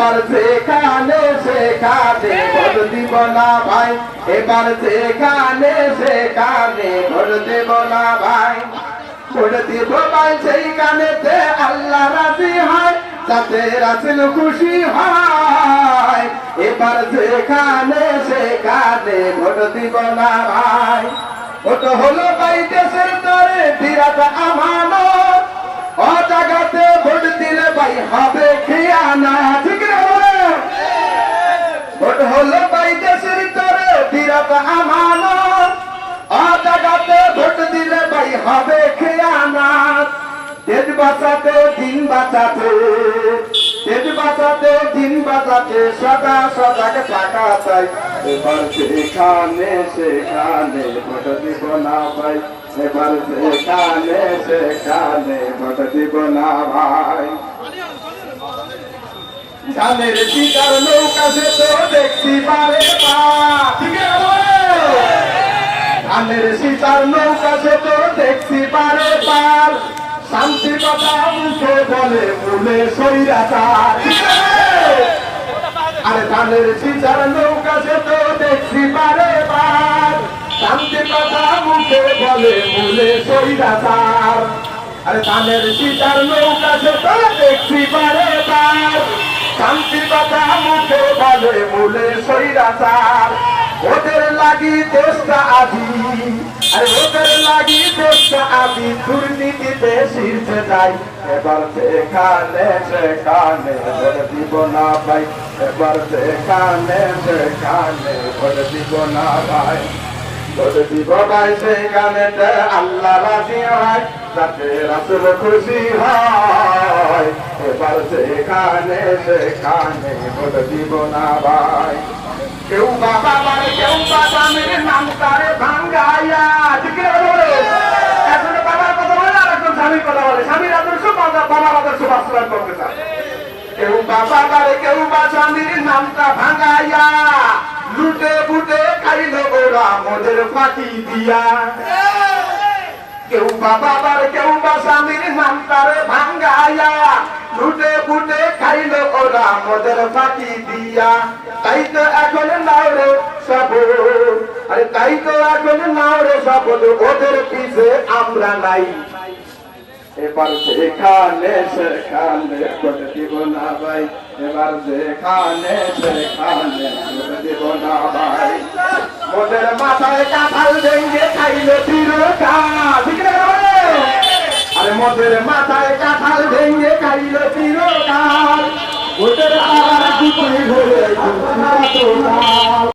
এবার যেখানে সেখানে ভোট দিব না ভাই। এবার যেখানে সেখানে ভোট দেব না ভাই। ভোট দিব ভাই, সেইখানেতে আল্লাহ রাজি হয় তাতে রাসুল খুশি হয়। এবার যেখানে সেখানে ভোট দিব না ভাই। ভোট হলো ভাই দেশের তরে, বিরাট আমানত। ও জায়গাতে ভোট দিলে ভাই হবে খেয়ানা হলো ভাই দেশের তরে বিরাট আমানত। ভোট দিলে ভাই হবে খেয়ানাত। দেশ বাঁচাতে, দিন বাঁচাতে। দিন বাঁচাতে, সদা সজাগ থাকা চাই। এবার সেখানে সেখানে ভোট দিব না ভাই। এবার সেখানে ভোট দিব না ভাই। ধানের শিকার নৌকা সে তো দেখছি পারে আছে ধানের নৌকা সে তো দেখছি পারে পার শান্তির কথা মুখে বলে মূলে সৈরাচার আরে ধানের সীতার নৌকা সে তো দেখছি পারে পার শান্তির কথা মুখে বলে মূলে সৈরাচার আরে ধানের সীতার নৌকা সে তো দেখছি পারে পার শান্তির কথা মুখে বলে মূলে সৈরাচার ওদের লাগি দেশটা আদি। আরে ওদের লাগি দেশটা আদি, দুর্নীতিতে শীর্ষে যাই এবার সেখানে সেখানে ভোট দিব না ভাই। এবার সেখানে সেখানে ভোট দিব না ভাই। ভোট দিব ভাই সেখানে আল্লাহ রাজি হয়। যাতে রাসুল খুশি হয় এবার সেখানে সেখানে ভোট দিব না ভাই। কেউ বাবা মানে কেউ বাবা মেরে নাম তারে ভাঙ্গাইয়া বলে একজন বাবার কথা বলে আর একজন স্বামীর কথা বলে। স্বামীর আদর্শ বাবা বাবার আদর্শ বাস্তবায়ন করতে চায়। কেউ বাবা বারে কেউ বা স্বামীর নামটা ভাঙ্গাইয়া লুটে বুটে খাইল ওরা মোদের ফাঁকি দিয়া। কেউ বাবা বার কেউ বা স্বামীর নাম তারে ভাঙ্গাইয়া, লুটে বুটে খাইল ওরা মোদের ফাঁকি দিয়া। তাই তো এখন নাও রে সব আরে তাই তো এখন নাও রে সব ওদের পিছে আমরা নাই। এবার যেখানে সেখানে করে দিব না ভাই, এবার যেখানে সেখানে করে দিব না ভাই। মোদের মাথায় কাঁঠাল ভেঙে খাইলে তিরোটা ঠিক না রে? আরে মোদের মাথায়